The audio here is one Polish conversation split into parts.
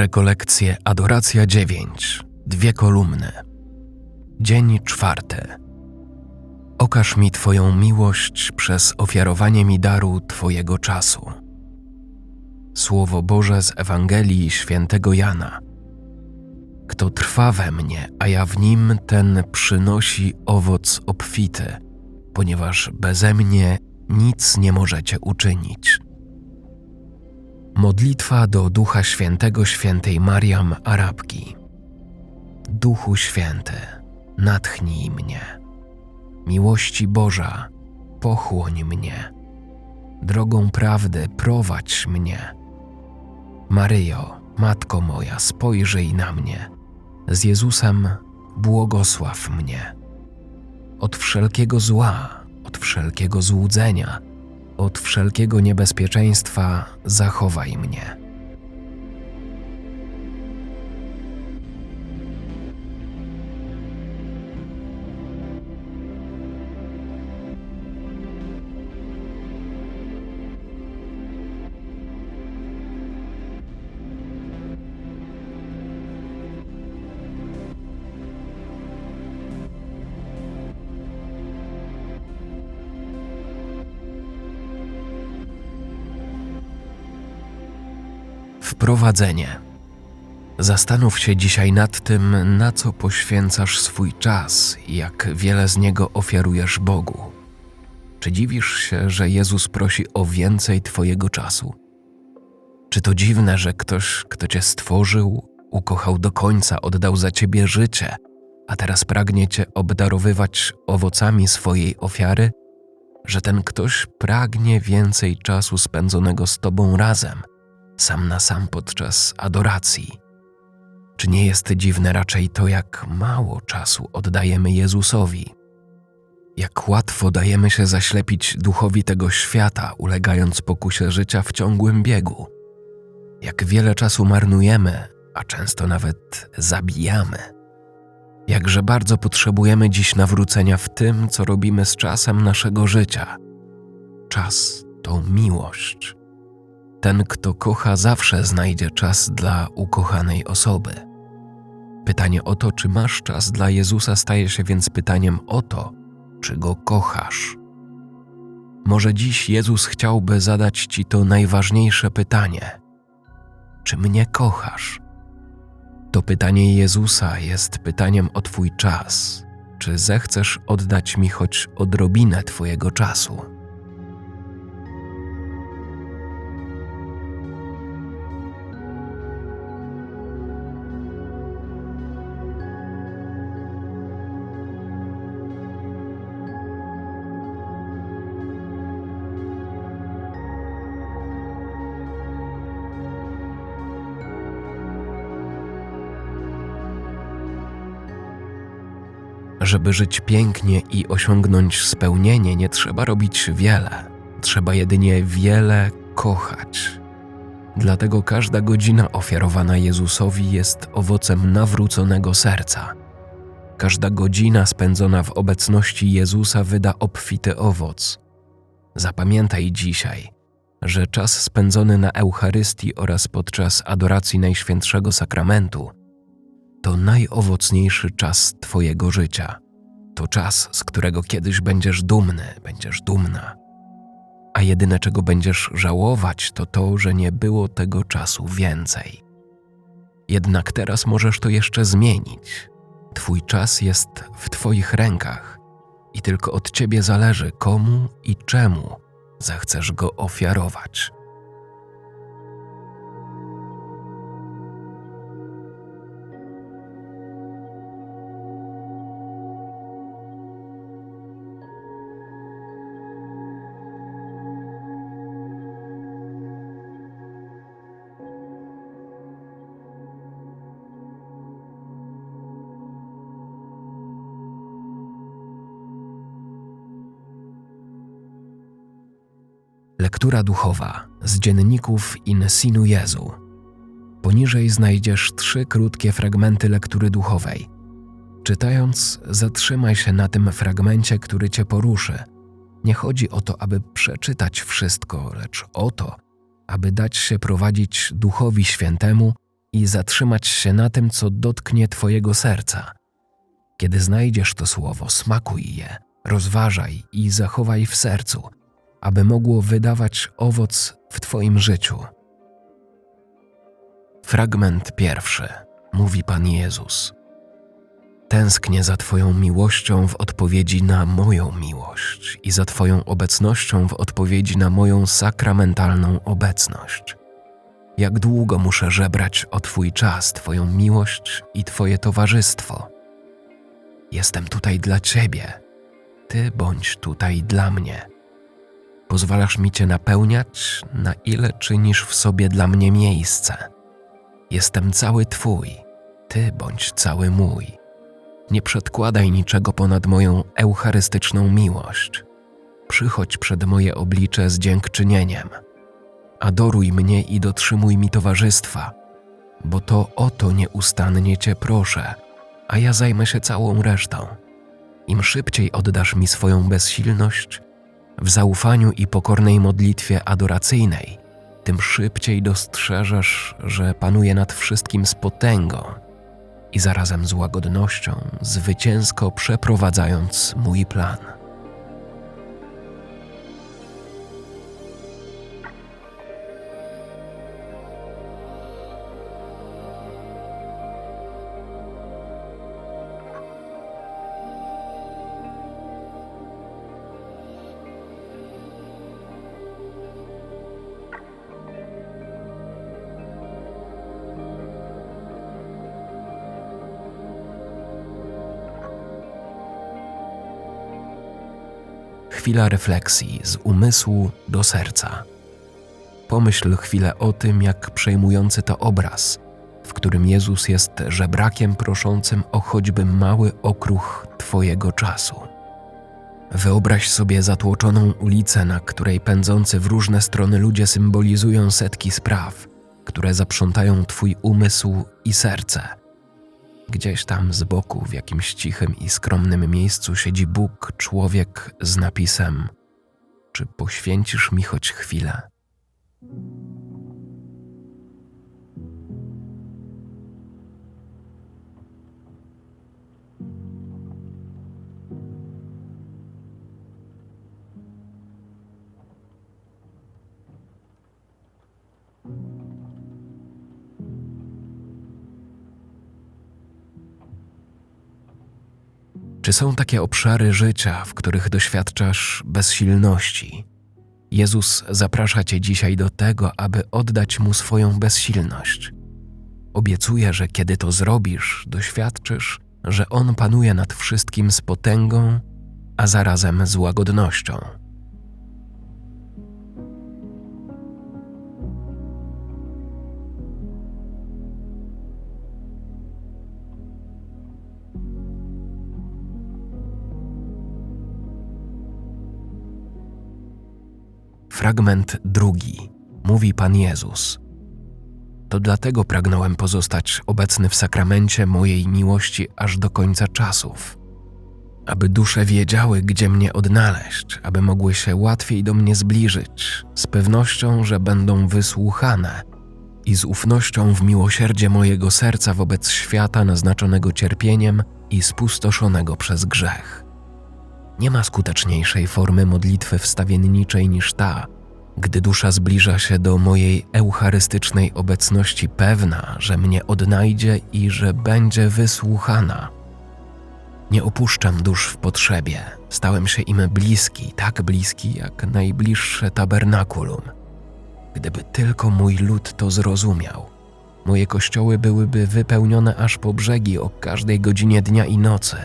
Rekolekcje Adoracja 9. Dwie kolumny. Dzień czwarty. Okaż mi Twoją miłość przez ofiarowanie mi daru Twojego czasu. Słowo Boże z Ewangelii Świętego Jana. Kto trwa we mnie, a ja w nim, ten przynosi owoc obfity, ponieważ beze mnie nic nie możecie uczynić. Modlitwa do Ducha Świętego Świętej Mariam Arabki. Duchu Święty, natchnij mnie. Miłości Boża, pochłoń mnie. Drogą prawdy prowadź mnie. Maryjo, Matko moja, spojrzyj na mnie. Z Jezusem błogosław mnie. Od wszelkiego zła, od wszelkiego złudzenia – od wszelkiego niebezpieczeństwa zachowaj mnie. Wprowadzenie. Zastanów się dzisiaj nad tym, na co poświęcasz swój czas i jak wiele z niego ofiarujesz Bogu. Czy dziwisz się, że Jezus prosi o więcej Twojego czasu? Czy to dziwne, że ktoś, kto Cię stworzył, ukochał do końca, oddał za Ciebie życie, a teraz pragnie Cię obdarowywać owocami swojej ofiary? Że ten ktoś pragnie więcej czasu spędzonego z Tobą razem – sam na sam podczas adoracji. Czy nie jest dziwne raczej to, jak mało czasu oddajemy Jezusowi? Jak łatwo dajemy się zaślepić duchowi tego świata, ulegając pokusie życia w ciągłym biegu? Jak wiele czasu marnujemy, a często nawet zabijamy? Jakże bardzo potrzebujemy dziś nawrócenia w tym, co robimy z czasem naszego życia. Czas to miłość. Ten, kto kocha, zawsze znajdzie czas dla ukochanej osoby. Pytanie o to, czy masz czas dla Jezusa, staje się więc pytaniem o to, czy go kochasz. Może dziś Jezus chciałby zadać ci to najważniejsze pytanie: czy mnie kochasz? To pytanie Jezusa jest pytaniem o Twój czas. Czy zechcesz oddać mi choć odrobinę Twojego czasu? Żeby żyć pięknie i osiągnąć spełnienie, nie trzeba robić wiele, trzeba jedynie wiele kochać. Dlatego każda godzina ofiarowana Jezusowi jest owocem nawróconego serca. Każda godzina spędzona w obecności Jezusa wyda obfity owoc. Zapamiętaj dzisiaj, że czas spędzony na Eucharystii oraz podczas adoracji Najświętszego Sakramentu to najowocniejszy czas Twojego życia. To czas, z którego kiedyś będziesz dumny, będziesz dumna. A jedyne, czego będziesz żałować, to to, że nie było tego czasu więcej. Jednak teraz możesz to jeszcze zmienić. Twój czas jest w Twoich rękach i tylko od Ciebie zależy, komu i czemu zechcesz go ofiarować. Lektura duchowa z dzienników In Sinu Jezu. Poniżej znajdziesz trzy krótkie fragmenty lektury duchowej. Czytając, zatrzymaj się na tym fragmencie, który cię poruszy. Nie chodzi o to, aby przeczytać wszystko, lecz o to, aby dać się prowadzić Duchowi Świętemu i zatrzymać się na tym, co dotknie Twojego serca. Kiedy znajdziesz to słowo, smakuj je, rozważaj i zachowaj w sercu, aby mogło wydawać owoc w Twoim życiu. Fragment pierwszy. Mówi Pan Jezus. Tęsknię za Twoją miłością w odpowiedzi na moją miłość i za Twoją obecnością w odpowiedzi na moją sakramentalną obecność. Jak długo muszę żebrać o Twój czas, Twoją miłość i Twoje towarzystwo? Jestem tutaj dla Ciebie. Ty bądź tutaj dla mnie. Pozwalasz mi Cię napełniać, na ile czynisz w sobie dla mnie miejsce. Jestem cały Twój, Ty bądź cały mój. Nie przedkładaj niczego ponad moją eucharystyczną miłość. Przychodź przed moje oblicze z dziękczynieniem. Adoruj mnie i dotrzymuj mi towarzystwa, bo to o to nieustannie Cię proszę, a ja zajmę się całą resztą. Im szybciej oddasz mi swoją bezsilność, w zaufaniu i pokornej modlitwie adoracyjnej, tym szybciej dostrzeżesz, że panuje nad wszystkim z potęgą i zarazem z łagodnością, zwycięsko przeprowadzając mój plan. Chwila refleksji z umysłu do serca. Pomyśl chwilę o tym, jak przejmujący to obraz, w którym Jezus jest żebrakiem proszącym o choćby mały okruch Twojego czasu. Wyobraź sobie zatłoczoną ulicę, na której pędzący w różne strony ludzie symbolizują setki spraw, które zaprzątają Twój umysł i serce. Gdzieś tam z boku, w jakimś cichym i skromnym miejscu siedzi Bóg, człowiek z napisem: Czy poświęcisz mi choć chwilę? Czy są takie obszary życia, w których doświadczasz bezsilności? Jezus zaprasza Cię dzisiaj do tego, aby oddać Mu swoją bezsilność. Obiecuje, że kiedy to zrobisz, doświadczysz, że On panuje nad wszystkim z potęgą, a zarazem z łagodnością. Fragment drugi. Mówi Pan Jezus. To dlatego pragnąłem pozostać obecny w sakramencie mojej miłości aż do końca czasów. Aby dusze wiedziały, gdzie mnie odnaleźć, aby mogły się łatwiej do mnie zbliżyć, z pewnością, że będą wysłuchane i z ufnością w miłosierdzie mojego serca wobec świata naznaczonego cierpieniem i spustoszonego przez grzech. Nie ma skuteczniejszej formy modlitwy wstawienniczej niż ta, gdy dusza zbliża się do mojej eucharystycznej obecności, pewna, że mnie odnajdzie i że będzie wysłuchana. Nie opuszczam dusz w potrzebie, stałem się im bliski, tak bliski jak najbliższe tabernakulum. Gdyby tylko mój lud to zrozumiał, moje kościoły byłyby wypełnione aż po brzegi o każdej godzinie dnia i nocy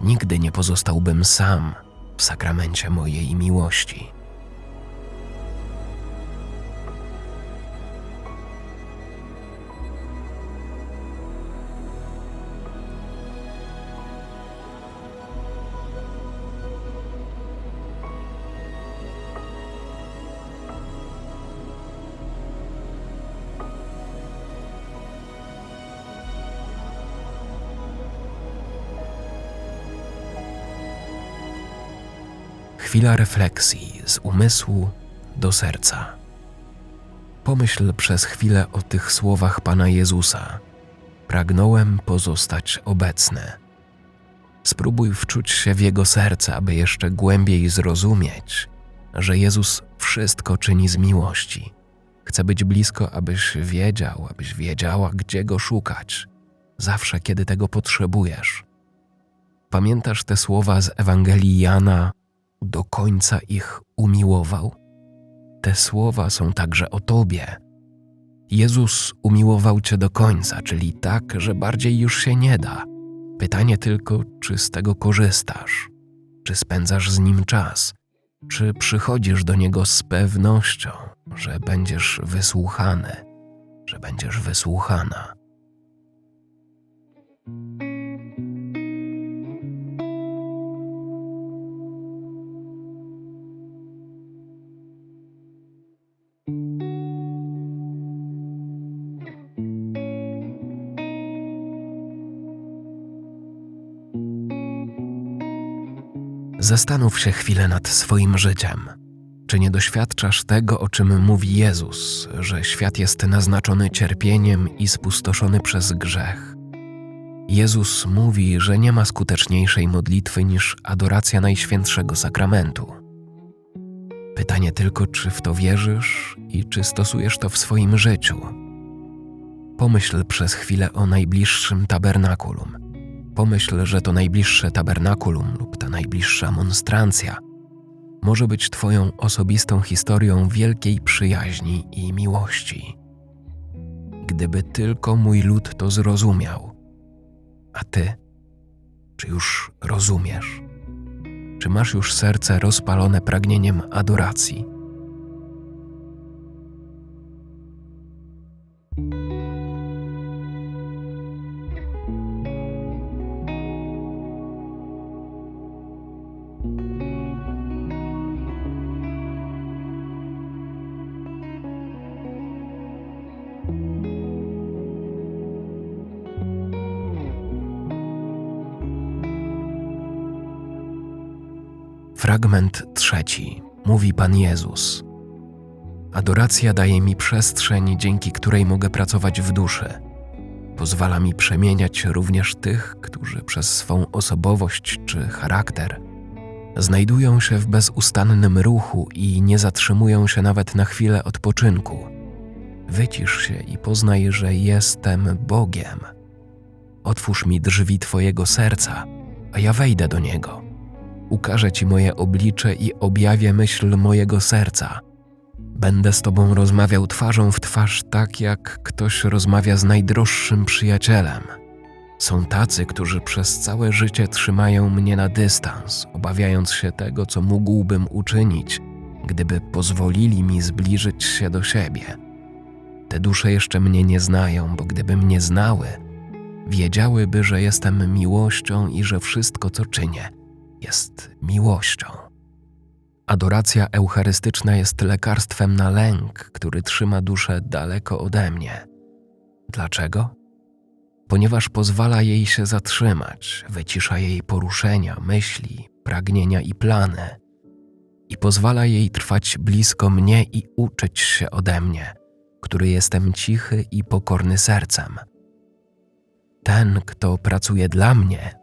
nigdy nie pozostałbym sam w sakramencie mojej miłości. Chwila refleksji z umysłu do serca. Pomyśl przez chwilę o tych słowach Pana Jezusa. Pragnąłem pozostać obecny. Spróbuj wczuć się w Jego serce, aby jeszcze głębiej zrozumieć, że Jezus wszystko czyni z miłości. Chce być blisko, abyś wiedział, abyś wiedziała, gdzie Go szukać, zawsze kiedy tego potrzebujesz. Pamiętasz te słowa z Ewangelii Jana: Do końca ich umiłował? Te słowa są także o Tobie. Jezus umiłował Cię do końca, czyli tak, że bardziej już się nie da. Pytanie tylko, czy z tego korzystasz, czy spędzasz z nim czas, czy przychodzisz do niego z pewnością, że będziesz wysłuchany, że będziesz wysłuchana. Zastanów się chwilę nad swoim życiem. Czy nie doświadczasz tego, o czym mówi Jezus, że świat jest naznaczony cierpieniem i spustoszony przez grzech? Jezus mówi, że nie ma skuteczniejszej modlitwy niż adoracja Najświętszego Sakramentu. Pytanie tylko, czy w to wierzysz i czy stosujesz to w swoim życiu. Pomyśl przez chwilę o najbliższym tabernakulum. Pomyśl, że to najbliższe tabernakulum lub ta najbliższa monstrancja może być Twoją osobistą historią wielkiej przyjaźni i miłości. Gdyby tylko mój lud to zrozumiał, a Ty, czy już rozumiesz? Czy masz już serce rozpalone pragnieniem adoracji? Fragment trzeci. Mówi Pan Jezus. Adoracja daje mi przestrzeń, dzięki której mogę pracować w duszy. Pozwala mi przemieniać również tych, którzy przez swą osobowość czy charakter znajdują się w bezustannym ruchu i nie zatrzymują się nawet na chwilę odpoczynku. Wycisz się i poznaj, że jestem Bogiem. Otwórz mi drzwi Twojego serca, a ja wejdę do niego ukażę Ci moje oblicze i objawię myśl mojego serca. Będę z Tobą rozmawiał twarzą w twarz, tak jak ktoś rozmawia z najdroższym przyjacielem. Są tacy, którzy przez całe życie trzymają mnie na dystans, obawiając się tego, co mógłbym uczynić, gdyby pozwolili mi zbliżyć się do siebie. Te dusze jeszcze mnie nie znają, bo gdyby mnie znały, wiedziałyby, że jestem miłością i że wszystko, co czynię, jest miłością. Adoracja eucharystyczna jest lekarstwem na lęk, który trzyma duszę daleko ode mnie. Dlaczego? Ponieważ pozwala jej się zatrzymać, wycisza jej poruszenia, myśli, pragnienia i plany, i pozwala jej trwać blisko mnie i uczyć się ode mnie, który jestem cichy i pokorny sercem. Ten, kto pracuje dla mnie,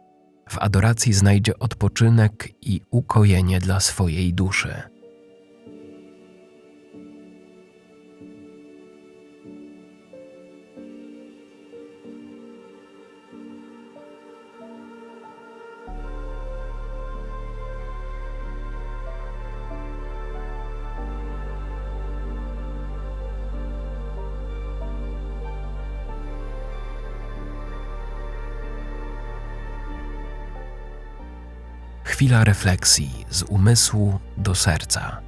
w adoracji znajdzie odpoczynek i ukojenie dla swojej duszy. Chwila refleksji z umysłu do serca.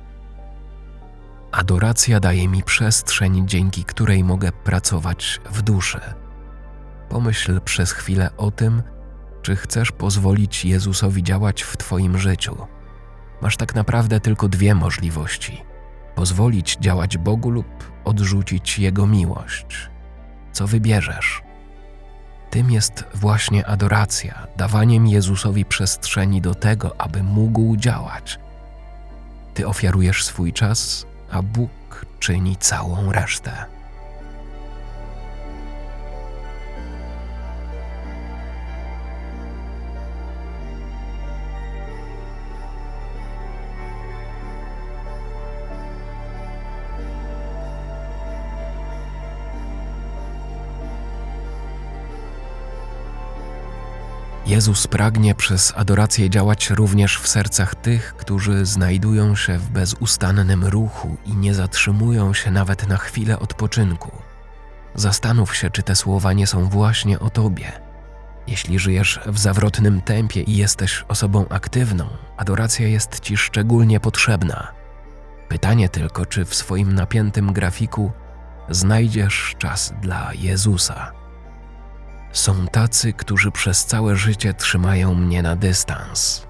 Adoracja daje mi przestrzeń, dzięki której mogę pracować w duszy. Pomyśl przez chwilę o tym, czy chcesz pozwolić Jezusowi działać w Twoim życiu. Masz tak naprawdę tylko dwie możliwości: pozwolić działać Bogu lub odrzucić Jego miłość. Co wybierzesz? Tym jest właśnie adoracja, dawaniem Jezusowi przestrzeni do tego, aby mógł działać. Ty ofiarujesz swój czas, a Bóg czyni całą resztę. Jezus pragnie przez adorację działać również w sercach tych, którzy znajdują się w bezustannym ruchu i nie zatrzymują się nawet na chwilę odpoczynku. Zastanów się, czy te słowa nie są właśnie o Tobie. Jeśli żyjesz w zawrotnym tempie i jesteś osobą aktywną, adoracja jest Ci szczególnie potrzebna. Pytanie tylko, czy w swoim napiętym grafiku znajdziesz czas dla Jezusa. Są tacy, którzy przez całe życie trzymają mnie na dystans.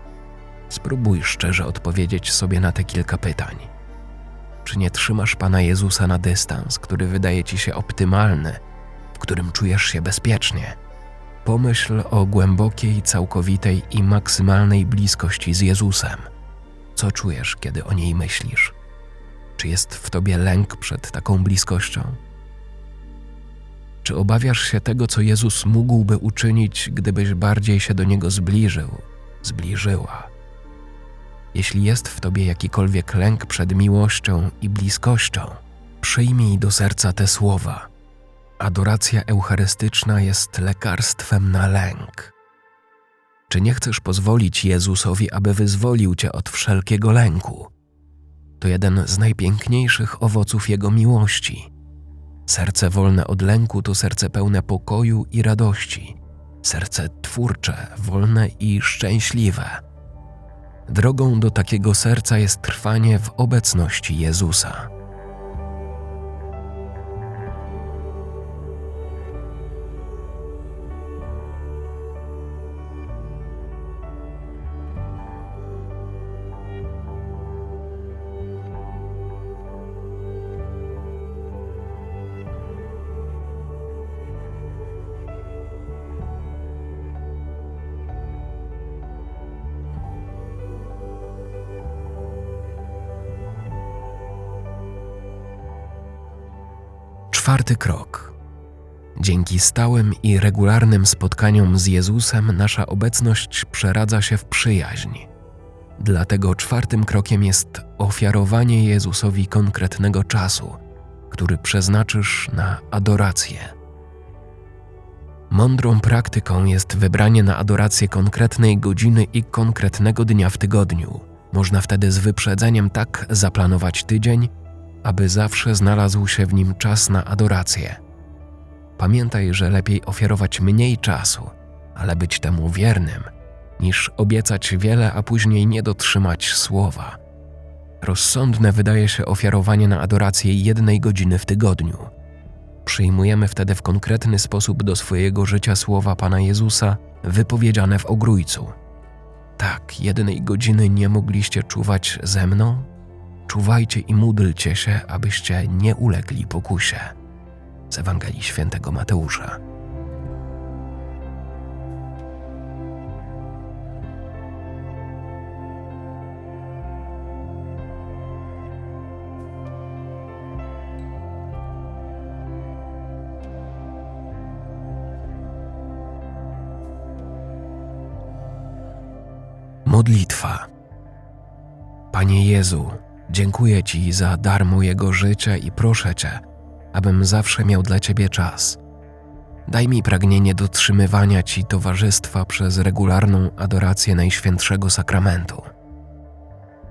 Spróbuj szczerze odpowiedzieć sobie na te kilka pytań. Czy nie trzymasz Pana Jezusa na dystans, który wydaje ci się optymalny, w którym czujesz się bezpiecznie? Pomyśl o głębokiej, całkowitej i maksymalnej bliskości z Jezusem. Co czujesz, kiedy o niej myślisz? Czy jest w tobie lęk przed taką bliskością? Czy obawiasz się tego, co Jezus mógłby uczynić, gdybyś bardziej się do Niego zbliżył, zbliżyła? Jeśli jest w tobie jakikolwiek lęk przed miłością i bliskością, przyjmij do serca te słowa. Adoracja eucharystyczna jest lekarstwem na lęk. Czy nie chcesz pozwolić Jezusowi, aby wyzwolił cię od wszelkiego lęku? To jeden z najpiękniejszych owoców Jego miłości. Serce wolne od lęku to serce pełne pokoju i radości, serce twórcze, wolne i szczęśliwe. Drogą do takiego serca jest trwanie w obecności Jezusa. Czwarty krok. Dzięki stałym i regularnym spotkaniom z Jezusem nasza obecność przeradza się w przyjaźń. Dlatego czwartym krokiem jest ofiarowanie Jezusowi konkretnego czasu, który przeznaczysz na adorację. Mądrą praktyką jest wybranie na adorację konkretnej godziny i konkretnego dnia w tygodniu. Można wtedy z wyprzedzeniem tak zaplanować tydzień, aby zawsze znalazł się w nim czas na adorację. Pamiętaj, że lepiej ofiarować mniej czasu, ale być temu wiernym, niż obiecać wiele, a później nie dotrzymać słowa. Rozsądne wydaje się ofiarowanie na adorację jednej godziny w tygodniu. Przyjmujemy wtedy w konkretny sposób do swojego życia słowa Pana Jezusa wypowiedziane w ogrójcu. Tak, jednej godziny nie mogliście czuwać ze mną, czuwajcie i módlcie się, abyście nie ulegli pokusie. Z Ewangelii Świętego Mateusza. Modlitwa. Panie Jezu, Dziękuję Ci za dar mojego życia i proszę Cię, abym zawsze miał dla Ciebie czas. Daj mi pragnienie dotrzymywania Ci towarzystwa przez regularną adorację Najświętszego Sakramentu.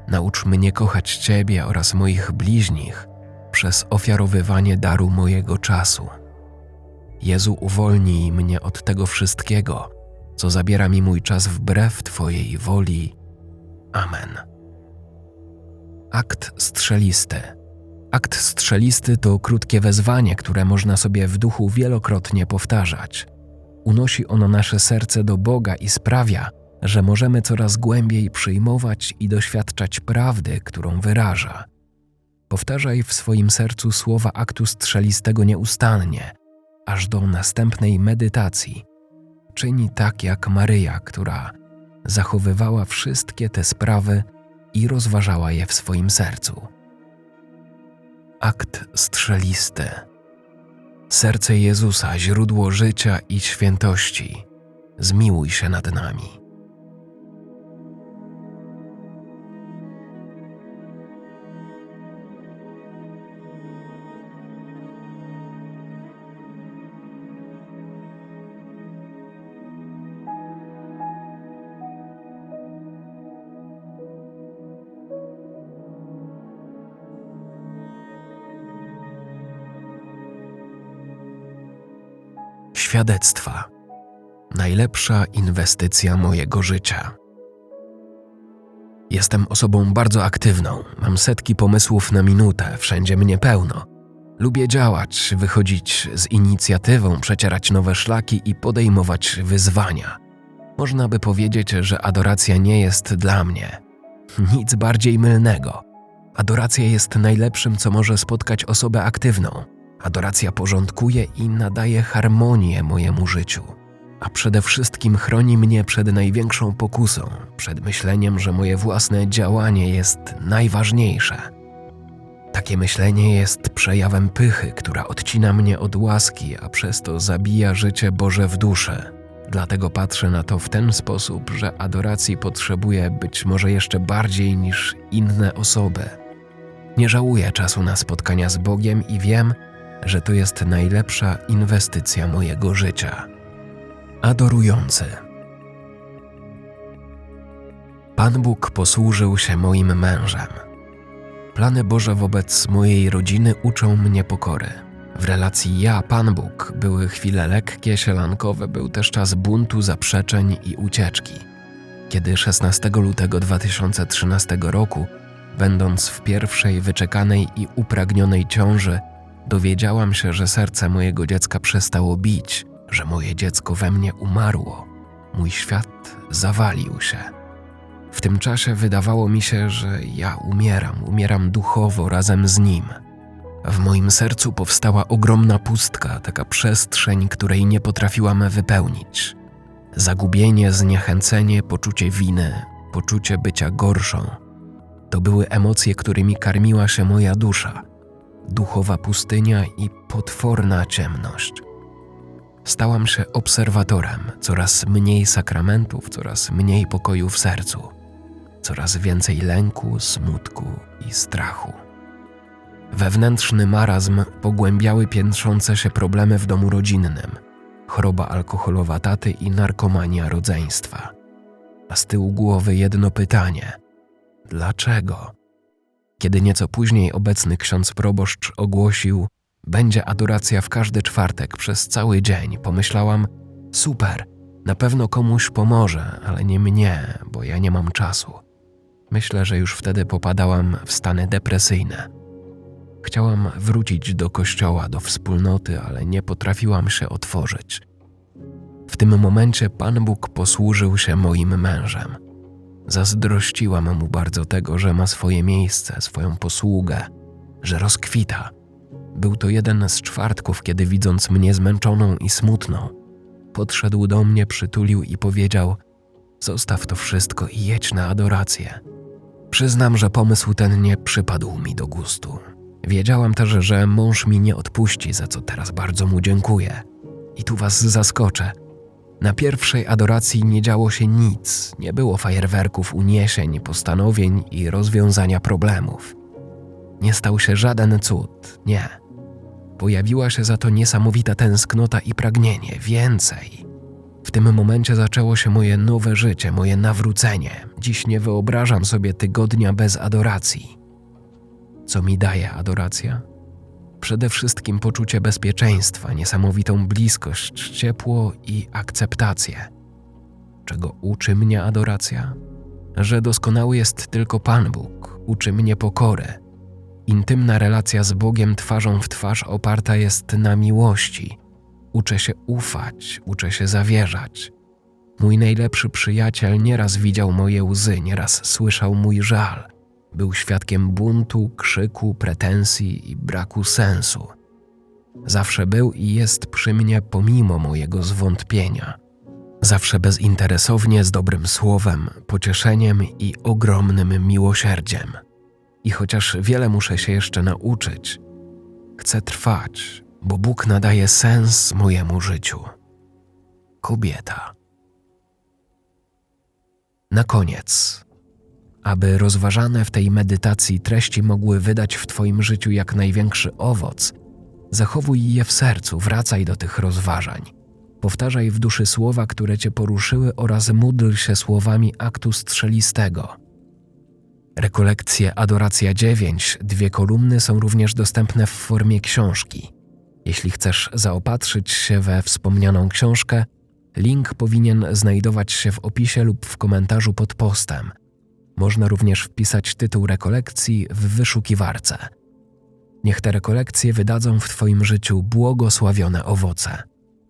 Naucz mnie kochać Ciebie oraz moich bliźnich przez ofiarowywanie daru mojego czasu. Jezu, uwolnij mnie od tego wszystkiego, co zabiera mi mój czas wbrew Twojej woli. Amen. Akt strzelisty. Akt strzelisty to krótkie wezwanie, które można sobie w duchu wielokrotnie powtarzać. Unosi ono nasze serce do Boga i sprawia, że możemy coraz głębiej przyjmować i doświadczać prawdy, którą wyraża. Powtarzaj w swoim sercu słowa aktu strzelistego nieustannie, aż do następnej medytacji. Czyni tak jak Maryja, która zachowywała wszystkie te sprawy i rozważała je w swoim sercu. akt strzelisty. Serce Jezusa, źródło życia i świętości, zmiłuj się nad nami. Świadectwa. Najlepsza inwestycja mojego życia. Jestem osobą bardzo aktywną, mam setki pomysłów na minutę, wszędzie mnie pełno. Lubię działać, wychodzić z inicjatywą, przecierać nowe szlaki i podejmować wyzwania. Można by powiedzieć, że adoracja nie jest dla mnie. Nic bardziej mylnego. Adoracja jest najlepszym, co może spotkać osobę aktywną. Adoracja porządkuje i nadaje harmonię mojemu życiu, a przede wszystkim chroni mnie przed największą pokusą, przed myśleniem, że moje własne działanie jest najważniejsze. Takie myślenie jest przejawem pychy, która odcina mnie od łaski, a przez to zabija życie Boże w duszy. Dlatego patrzę na to w ten sposób, że adoracji potrzebuję być może jeszcze bardziej niż inne osoby. Nie żałuję czasu na spotkania z Bogiem i wiem, że to jest najlepsza inwestycja mojego życia. Adorujący. Pan Bóg posłużył się moim mężem. Plany Boże wobec mojej rodziny uczą mnie pokory. W relacji ja, Pan Bóg były chwile lekkie, sielankowe, był też czas buntu, zaprzeczeń i ucieczki. Kiedy 16 lutego 2013 roku, będąc w pierwszej wyczekanej i upragnionej ciąży, dowiedziałam się, że serce mojego dziecka przestało bić, że moje dziecko we mnie umarło. Mój świat zawalił się. W tym czasie wydawało mi się, że ja umieram, umieram duchowo razem z nim. W moim sercu powstała ogromna pustka, taka przestrzeń, której nie potrafiłam wypełnić. Zagubienie, zniechęcenie, poczucie winy, poczucie bycia gorszą. To były emocje, którymi karmiła się moja dusza duchowa pustynia i potworna ciemność. Stałam się obserwatorem, coraz mniej sakramentów, coraz mniej pokoju w sercu, coraz więcej lęku, smutku i strachu. Wewnętrzny marazm pogłębiały piętrzące się problemy w domu rodzinnym, choroba alkoholowa taty i narkomania rodzeństwa. A z tyłu głowy jedno pytanie: dlaczego? Kiedy nieco później obecny ksiądz proboszcz ogłosił: Będzie adoracja w każdy czwartek przez cały dzień, pomyślałam: Super, na pewno komuś pomoże, ale nie mnie, bo ja nie mam czasu. Myślę, że już wtedy popadałam w stany depresyjne. Chciałam wrócić do kościoła, do wspólnoty, ale nie potrafiłam się otworzyć. W tym momencie Pan Bóg posłużył się moim mężem. Zazdrościłam mu bardzo tego, że ma swoje miejsce, swoją posługę, że rozkwita. Był to jeden z czwartków, kiedy widząc mnie zmęczoną i smutną, podszedł do mnie, przytulił i powiedział: Zostaw to wszystko i jedź na adorację. Przyznam, że pomysł ten nie przypadł mi do gustu. Wiedziałam też, że mąż mi nie odpuści, za co teraz bardzo mu dziękuję. I tu was zaskoczę. Na pierwszej adoracji nie działo się nic, nie było fajerwerków, uniesień, postanowień i rozwiązania problemów. Nie stał się żaden cud, nie. Pojawiła się za to niesamowita tęsknota i pragnienie więcej. W tym momencie zaczęło się moje nowe życie, moje nawrócenie. Dziś nie wyobrażam sobie tygodnia bez adoracji. Co mi daje adoracja? Przede wszystkim poczucie bezpieczeństwa, niesamowitą bliskość, ciepło i akceptację. Czego uczy mnie adoracja? Że doskonały jest tylko Pan Bóg, uczy mnie pokory. Intymna relacja z Bogiem twarzą w twarz oparta jest na miłości. Uczę się ufać, uczę się zawierzać. Mój najlepszy przyjaciel nieraz widział moje łzy, nieraz słyszał mój żal – był świadkiem buntu, krzyku, pretensji i braku sensu. Zawsze był i jest przy mnie pomimo mojego zwątpienia. Zawsze bezinteresownie, z dobrym słowem, pocieszeniem i ogromnym miłosierdziem. I chociaż wiele muszę się jeszcze nauczyć, Chcę trwać, bo Bóg nadaje sens mojemu życiu. Kobieta. Na koniec, aby rozważane w tej medytacji treści mogły wydać w Twoim życiu jak największy owoc, zachowuj je w sercu, wracaj do tych rozważań. Powtarzaj w duszy słowa, które Cię poruszyły oraz módl się słowami aktu strzelistego. Rekolekcje Adoracja 9, dwie kolumny są również dostępne w formie książki. Jeśli chcesz zaopatrzyć się we wspomnianą książkę, link powinien znajdować się w opisie lub w komentarzu pod postem. Można również wpisać tytuł rekolekcji w wyszukiwarce. Niech te rekolekcje wydadzą w Twoim życiu błogosławione owoce.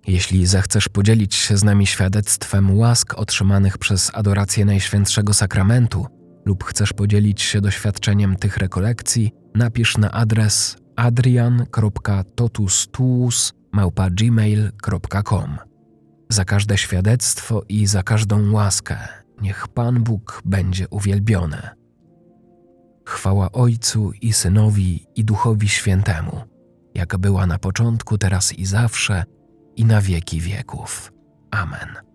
Jeśli zechcesz podzielić się z nami świadectwem łask otrzymanych przez adorację Najświętszego Sakramentu lub chcesz podzielić się doświadczeniem tych rekolekcji, napisz na adres adrian.totustuus.gmail.com Za każde świadectwo i za każdą łaskę niech Pan Bóg będzie uwielbiony. Chwała Ojcu i Synowi i Duchowi Świętemu, jak była na początku, teraz i zawsze, i na wieki wieków. Amen.